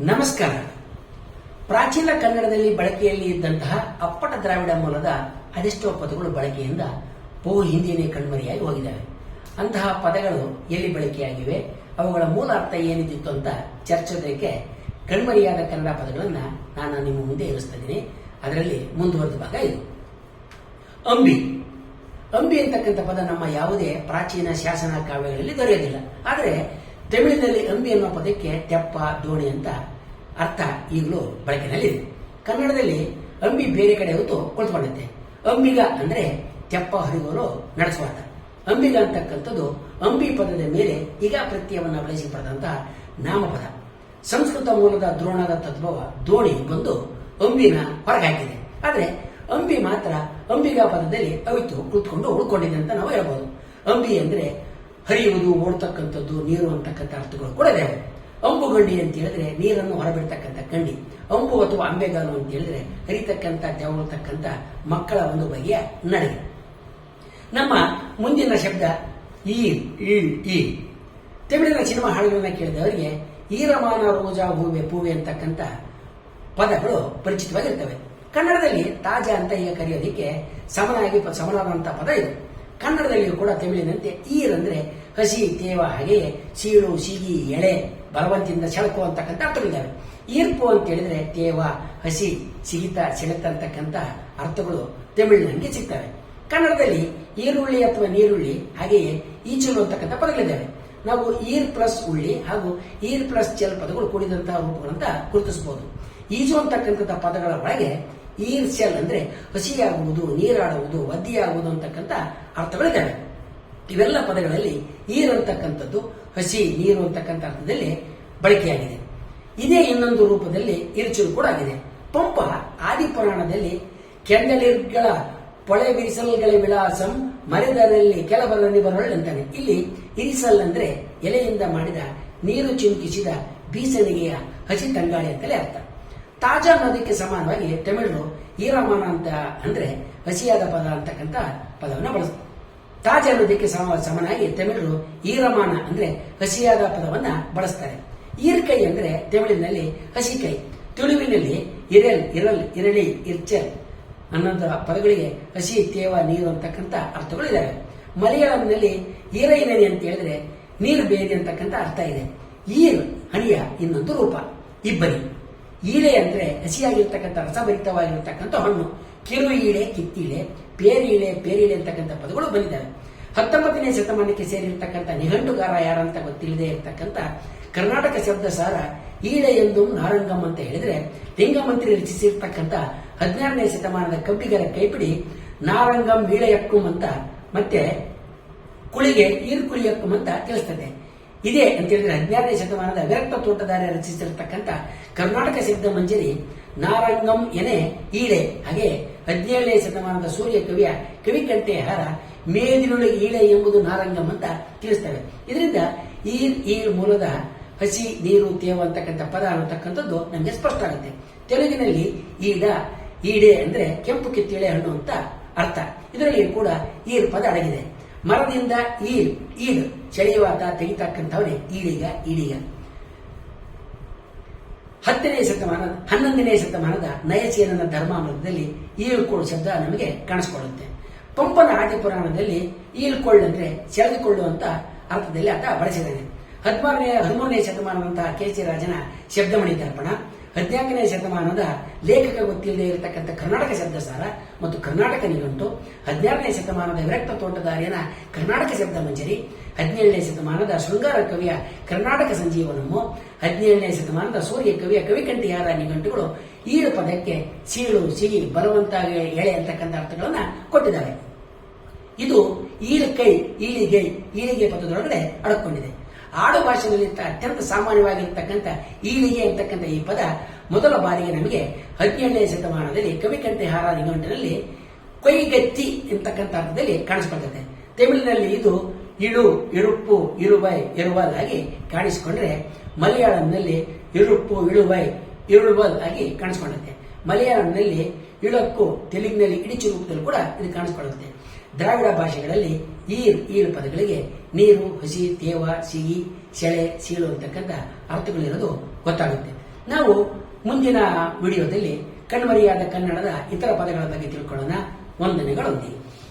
ನಮಸ್ಕಾರ. ಪ್ರಾಚೀನ ಕನ್ನಡದಲ್ಲಿ ಬಳಕೆಯಲ್ಲಿ ಇದ್ದಂತಹ ಅಪ್ಪಟ ದ್ರಾವಿಡ ಮೂಲದ ಅದೆಷ್ಟೋ ಪದಗಳು ಬಳಕೆಯಿಂದ ಬಹು ಹಿಂದಿನೇ ಕಣ್ಮರೆಯಾಗಿ ಹೋಗಿದ್ದಾವೆ. ಅಂತಹ ಪದಗಳು ಎಲ್ಲಿ ಬಳಕೆಯಾಗಿವೆ? ಅವುಗಳ ಮೂಲ ಅರ್ಥ ಏನಿದ್ದಿತ್ತು ಅಂತ ಚರ್ಚೋದಕ್ಕೆ ಕಣ್ಮರೆಯಾದ ಕನ್ನಡ ಪದಗಳನ್ನು ನಾನು ನಿಮ್ಮ ಮುಂದೆ ಇರಿಸ್ತಾ ಇದ್ದೀನಿ ಅದರಲ್ಲಿ ಮುಂದುವರೆದ ಭಾಗ ಇದು. ಅಂಬಿ. ಅಂಬಿ ಅಂತಕ್ಕಂಥ ಪದ ನಮ್ಮ ಯಾವುದೇ ಪ್ರಾಚೀನ ಶಾಸನ ಕಾವ್ಯಗಳಲ್ಲಿ ದೊರೆಯೋದಿಲ್ಲ. ಆದರೆ ತಮಿಳಿನಲ್ಲಿ ಅಂಬಿ ಎನ್ನುವ ಪದಕ್ಕೆ ತೆಪ್ಪ, ದೋಣಿ ಅಂತ ಅರ್ಥ ಈಗಲೂ ಬಳಕೆಯಲ್ಲಿದೆ. ಕನ್ನಡದಲ್ಲಿ ಅಂಬಿ ಬೇರೆ ಕಡೆ ಹೊತ್ತು ಕುಳಿತುಕೊಂಡಿದ್ದೆ ಅಂಬಿಗ ಅಂದ್ರೆ ತೆಪ್ಪ ಹರಿಗೋರು ನಡೆಸುವಾತ ಅಂಬಿಗ ಅಂತಕ್ಕಂಥದ್ದು ಅಂಬಿ ಪದದ ಮೇಲೆ ಈಗ ಪ್ರತ್ಯಯವನ್ನು ಬಳಸಿ ಪಡೆದಂತಹ ನಾಮಪದ. ಸಂಸ್ಕೃತ ಮೂಲದ ದ್ರೋಣದ ತದ್ಭವ ದೋಣಿ ಬಂದು ಅಂಬಿನ ಹೊರಗಾಕಿದೆ ಆದರೆ ಅಂಬಿ ಮಾತ್ರ ಅಂಬಿಗಾ ಪದದಲ್ಲಿ ಅವಿತು ಕುಳಿತುಕೊಂಡು ಉಳ್ಕೊಂಡಿದೆ ಅಂತ ನಾವು ಹೇಳ್ಬೋದು. ಅಂಬಿ ಅಂದ್ರೆ ಹರಿಯುವುದು, ಓಡ್ತಕ್ಕಂಥದ್ದು, ನೀರು ಅಂತಕ್ಕಂಥ ಅರ್ಥಗಳು ಕೂಡ ಇದೆ ಅಂಬು ಗಂಡಿ ಅಂತ ಹೇಳಿದ್ರೆ ನೀರನ್ನು ಹೊರಬಿಡ್ತಕ್ಕಂಥ ಗಂಡಿ. ಅಂಬು ಅಥವಾ ಅಂಬೆಗಾಲು ಅಂತ ಹೇಳಿದ್ರೆ ಹರಿತಕ್ಕಂಥ, ತೆವಳತಕ್ಕಂಥ ಮಕ್ಕಳ ಒಂದು ಬಗೆಯ ನಡೆ. ನಮ್ಮ ಮುಂದಿನ ಶಬ್ದ ಈ ಈ ತಮಿಳಿನ ಸಿನಿಮಾ ಹಾಡುಗಳನ್ನ ಕೇಳಿದವರಿಗೆ ಈರಮಾನ ರೋಜಾ ಹೂವೆ ಪೂವೆ ಅಂತಕ್ಕಂಥ ಪದಗಳು ಪರಿಚಿತವಾಗಿರ್ತವೆ. ಕನ್ನಡದಲ್ಲಿ ತಾಜಾ ಅಂತ ಈಗ ಕರೆಯೋದಕ್ಕೆ ಸಮನಾಗಿ ಸಮನಾದಂತಹ ಪದ ಇದು. ಕನ್ನಡದಲ್ಲಿಯೂ ಕೂಡ ತಮಿಳಿನಂತೆ ಈರ್ ಅಂದ್ರೆ ಹಸಿ, ತೇವ ಹಾಗೆಯೇ ಸೀಳು ಸಿಗಿ ಎಳೆ ಬಲವಂತಿಯಿಂದ ಸೆಳಕು ಅಂತಕ್ಕಂಥ ಅರ್ಥಗಳಿದ್ದಾವೆ ಈರ್ಪು ಅಂತ ಹೇಳಿದ್ರೆ ತೇವ, ಹಸಿ ಸಿಗಿತ ಸೆಳೆತ ಅಂತಕ್ಕಂಥ ಅರ್ಥಗಳು ತಮಿಳಿನಂಗೆ ಸಿಗ್ತವೆ. ಕನ್ನಡದಲ್ಲಿ ಈರುಳ್ಳಿ ಅಥವಾ ನೀರುಳ್ಳಿ, ಹಾಗೆಯೇ, ಈಚಲು ಅಂತಕ್ಕಂಥ ಪದಗಳಿದ್ದಾವೆ ನಾವು ಈರ್ ಪ್ಲಸ್ ಉಳ್ಳಿ ಹಾಗೂ ಈರ್ ಪ್ಲಸ್ ಚೆಲ್ ಪದಗಳು ಕೂಡಿದಂತಹ ರೂಪಗಳಂತ ಗುರುತಿಸಬಹುದು. ಈಜು ಅಂತಕ್ಕಂಥ ಪದಗಳ ಒಳಗೆ ಈರ್ ಚೆಲ್ ಅಂದ್ರೆ ಹಸಿಯಾಗುವುದು, ನೀರಾಡುವುದು ಒದ್ದಿಯಾಗುವುದು ಅಂತಕ್ಕಂಥ ಅರ್ಥಗಳಿದ್ದಾವೆ. ಇವೆಲ್ಲ ಪದಗಳಲ್ಲಿ ಈರ್ ಅಂತಕ್ಕಂಥದ್ದು, ಹಸಿ ನೀರು ಅಂತಕ್ಕಂಥ ಅರ್ಥದಲ್ಲಿ ಬಳಕೆಯಾಗಿದೆ. ಇದೇ ಇನ್ನೊಂದು ರೂಪದಲ್ಲಿ ಇರ್ಚುರು ಕೂಡ ಆಗಿದೆ. ಪಂಪ ಆದಿಪುರಾಣದಲ್ಲಿ ಕೆಂಡಲಿರ್ಗಳ ಪೊಳೆ ಬಿರಿಸಲ್ಗಳ ವಿಳಾಸಂ ಮರೆದರಲ್ಲಿ ಕೆಲವರಲ್ಲಿ ಬರೋಳ್ಳಿ ಅಂತಾನೆ. ಇಲ್ಲಿ ಇರಿಸಲ್ ಅಂದ್ರೆ ಎಲೆಯಿಂದ ಮಾಡಿದ ನೀರು ಚಿಮುಕಿಸಿದ ಬೀಸಣಿಗೆಯ ಹಸಿ ತಂಗಾಳಿ ಅಂತಲೇ ಅರ್ಥ. ತಾಜಾ ಅನ್ನೋದಕ್ಕೆ ಸಮಾನವಾಗಿ ತಮಿಳು ಈರಮಾನ ಅಂತ ಅಂದ್ರೆ ಹಸಿಯಾದ ಪದ ಅಂತಕ್ಕಂಥ ಪದವನ್ನು ಬಳಸ್ತಾರೆ. ತಾಜಾ ಸಮ ಸಮನಾಗಿ ತಮಿಳು ಈರಮಾನ ಅಂದ್ರೆ ಹಸಿಯಾದ ಪದವನ್ನ ಬಳಸ್ತಾರೆ. ಈರ್ಕೈ ಅಂದ್ರೆ ತಮಿಳಿನಲ್ಲಿ ಹಸಿಕೈ, ತುಳುವಿನಲ್ಲಿ ಇರಲ್ ಇರಲ್, ಇರಳಿ, ಇರ್ಚಲ್ ಅನ್ನೋದ ಪದಗಳಿಗೆ ಹಸಿ, ತೇವ, ನೀರು ಅಂತಕ್ಕಂಥ ಅರ್ಥಗಳು ಇದಾವೆ ಮಲಯಾಳಂನಲ್ಲಿ ಈರೈನನಿ ಅಂತ ಹೇಳಿದ್ರೆ ನೀರು ಬೇರೆ ಅಂತಕ್ಕಂಥ ಅರ್ಥ ಇದೆ. ಈರ್ ಹಣಿಯ ಇನ್ನೊಂದು ರೂಪ ಇಬ್ಬರಿ ಈಳೆ ಅಂದ್ರೆ ಹಸಿಯಾಗಿರ್ತಕ್ಕಂಥ ರಸಭರಿತವಾಗಿರ್ತಕ್ಕಂಥ ಹಣ್ಣು. ಕಿರು ಈಳೆ, ಕಿತ್ತಿಳೆ ಪೇರೀಳೆ ಪೇರೀಳೆ ಅಂತಕ್ಕಂಥ ಪದಗಳು ಬಂದಿದ್ದಾವೆ. ಹತ್ತೊಂಬತ್ತನೇ ಶತಮಾನಕ್ಕೆ ಸೇರಿರ್ತಕ್ಕಂಥ ನಿಘಂಟುಗಾರ ಯಾರಂತ ಗೊತ್ತಿಲ್ಲದೆ ಇರತಕ್ಕಂಥ ಕರ್ನಾಟಕ ಶಬ್ದ ಸಾರ ಈಳೆ ಎಂದು ನಾರಂಗಂ ಅಂತ ಹೇಳಿದ್ರೆ ಲಿಂಗಮಂತ್ರಿ ರಚಿಸಿರ್ತಕ್ಕಂಥ ಹದಿನಾರನೇ ಶತಮಾನದ ಕಬ್ಬಿಗರ ಕೈಪಿಡಿ ನಾರಂಗಂ ಈಳೆಯಕ್ಕುಂ ಅಂತ ಮತ್ತೆ ಕುಳಿಗೆ, ಈರ್ಕುಳಿಯಕ್ಕುಂ ಅಂತ ತಿಳಿಸ್ತದೆ ಇದೇ ಅಂತ ಹೇಳಿದ್ರೆ ಹದಿನಾರನೇ ಶತಮಾನದ ವಿರಕ್ತ ತೋಟದಾರ ರಚಿಸಿರತಕ್ಕಂಥ ಕರ್ನಾಟಕ ಸಿದ್ಧ ಮಂಜರಿ ನಾರಂಗಂ ಎನೆ ಈಳೆ. ಹಾಗೆ ಹದಿನೇಳನೇ ಶತಮಾನದ ಸೂರ್ಯ ಕವಿಯ ಕವಿ ಹಾರ ಮೇದಿನೊಳಗೆ ಈಳೆ ಎಂಬುದು ನಾರಂಗಂ ಅಂತ ತಿಳಿಸ್ತವೆ. ಇದರಿಂದ ಈ ಈ ಮೂಲದ ಹಸಿ ನೀರು ತೇವ ಅಂತಕ್ಕಂಥ ಪದ ಅನ್ನತಕ್ಕಂಥದ್ದು ನಮಗೆ ಸ್ಪಷ್ಟ ಆಗುತ್ತೆ. ತೆಲುಗಿನಲ್ಲಿ ಈಡ ಈಡೆ ಅಂದ್ರೆ ಕೆಂಪು ಕಿತ್ತಿಳೆ ಹಣ್ಣು ಅಂತ ಅರ್ಥ. ಇದರಲ್ಲಿ ಕೂಡ ಈರ್ ಪದ ಅಡಗಿದೆ. ಮರದಿಂದ ಈದ್ ಈಡ್ ಚಳಿವಾತ ತೆಗಿತಕ್ಕಂಥವನೇ ಈಡಿಗ ಈಡಿಗ ಹತ್ತನೇ ಶತಮಾನ ಹನ್ನೊಂದನೇ ಶತಮಾನದ ನಯಚೇನನ ಧರ್ಮಾಮೃತದಲ್ಲಿ ಈಳ್ಕೋಳ್ ಶಬ್ದ ನಮಗೆ ಕಾಣಿಸ್ಕೊಳ್ಳುತ್ತೆ. ಪಂಪನ ಆದಿಪುರಾಣದಲ್ಲಿ ಈಳ್ಕೊಳ್ಳು ಅಂದ್ರೆ ಸೆಳೆದುಕೊಳ್ಳುವಂತ ಅರ್ಥದಲ್ಲಿ ಆತ ಬಳಸಿದ್ದಾನೆ. ಹದಿಮಾರನೇ, ಹದಿಮೂರನೇ ಶತಮಾನದಂತಹ ಕೆಸಿ ರಾಜನ ಶಬ್ದಮಣಿ ದರ್ಪಣ ಹದಿನಾಲ್ಕನೇ ಶತಮಾನದ ಲೇಖಕ ಗೊತ್ತಿಲ್ಲದೆ ಇರತಕ್ಕಂಥ ಕರ್ನಾಟಕ ಶಬ್ದಸಾರ ಮತ್ತು ಕರ್ನಾಟಕ ನಿಘಂಟು ಹದಿನಾರನೇ ಶತಮಾನದ ವಿರಕ್ತ ತೋಟದಾರ್ಯನ ಕರ್ನಾಟಕ ಶಬ್ದ ಮಂಜರಿ, ಹದಿನೇಳನೇ ಶತಮಾನದ ಶೃಂಗಾರ ಕವಿಯ ಕರ್ನಾಟಕ ಸಂಜೀವನಮು ಹದಿನೇಳನೇ ಶತಮಾನದ ಸೂರ್ಯ ಕವಿಯ ಕವಿಕಂಠಿಯಾದ ನಿಘಂಟುಗಳು ಈಳು ಪದಕ್ಕೆ ಸೀಳು ಸಿಗಿ ಬಲವಂತ ಎಳೆ ಅಂತಕ್ಕಂಥ ಅರ್ಥಗಳನ್ನು ಕೊಟ್ಟಿದ್ದಾರೆ ಇದು ಈಳಿಕೈ ಈಳಿಗೆ ಈಳಿಗೆ ಪದದೊಳಗಡೆ ಅಡಕೊಂಡಿದೆ. ಆಡು ಭಾಷೆಯಲ್ಲಿ ಅತ್ಯಂತ ಸಾಮಾನ್ಯವಾಗಿರ್ತಕ್ಕಂಥ ಈಲಿಗೆ ಅಂತಕ್ಕಂಥ ಈ ಪದ ಮೊದಲ ಬಾರಿಗೆ ನಮಗೆ ಹದಿನೇಳನೇ ಶತಮಾನದಲ್ಲಿ ಕವಿಕಂಠೆ ಹಾರ ನಿಘಂಟಿನಲ್ಲಿ ಕೊಯ್ಗತ್ತಿ ಎಂತಕ್ಕಂಥ ಅರ್ಥದಲ್ಲಿ ಕಾಣಿಸ್ಕೊಳ್ತದೆ. ತಮಿಳಿನಲ್ಲಿ ಇದು ಇಳು, ಇರುಪ್ಪು, ಇರುವೈ, ಇರುವಲ್ ಆಗಿ ಕಾಣಿಸಿಕೊಂಡ್ರೆ ಮಲಯಾಳಂನಲ್ಲಿ ಇರುಪ್ಪು, ಇಳುವೈ ಇರುಳುವಲ್ ಆಗಿ ಮಲಯಾಳಂನಲ್ಲಿ ಇಳಕ್ಕು ತೆಲುಗಿನಲ್ಲಿ ಇಡಿಚು ರೂಪದಲ್ಲಿ ಕೂಡ ಇದು ಕಾಣಿಸಿಕೊಳ್ಳುತ್ತೆ ದ್ರಾವಿಡ ಭಾಷೆಗಳಲ್ಲಿ ಈ ಈರು ಪದಗಳಿಗೆ ನೀರು, ಹಸಿ, ತೇವ, ಸಿಹಿ, ಸೆಳೆ, ಸೀಳು ಅಂತಕ್ಕಂಥ ಅರ್ಥಗಳಿರೋದು ಗೊತ್ತಾಗುತ್ತೆ. ನಾವು ಮುಂದಿನ ವಿಡಿಯೋದಲ್ಲಿ ಕಣ್ಮರೆಯಾದ ಕನ್ನಡದ ಇತರ ಪದಗಳ ಬಗ್ಗೆ ತಿಳ್ಕೊಳ್ಳೋಣ. ವಂದನೆಗಳೊಂದಿಗೆ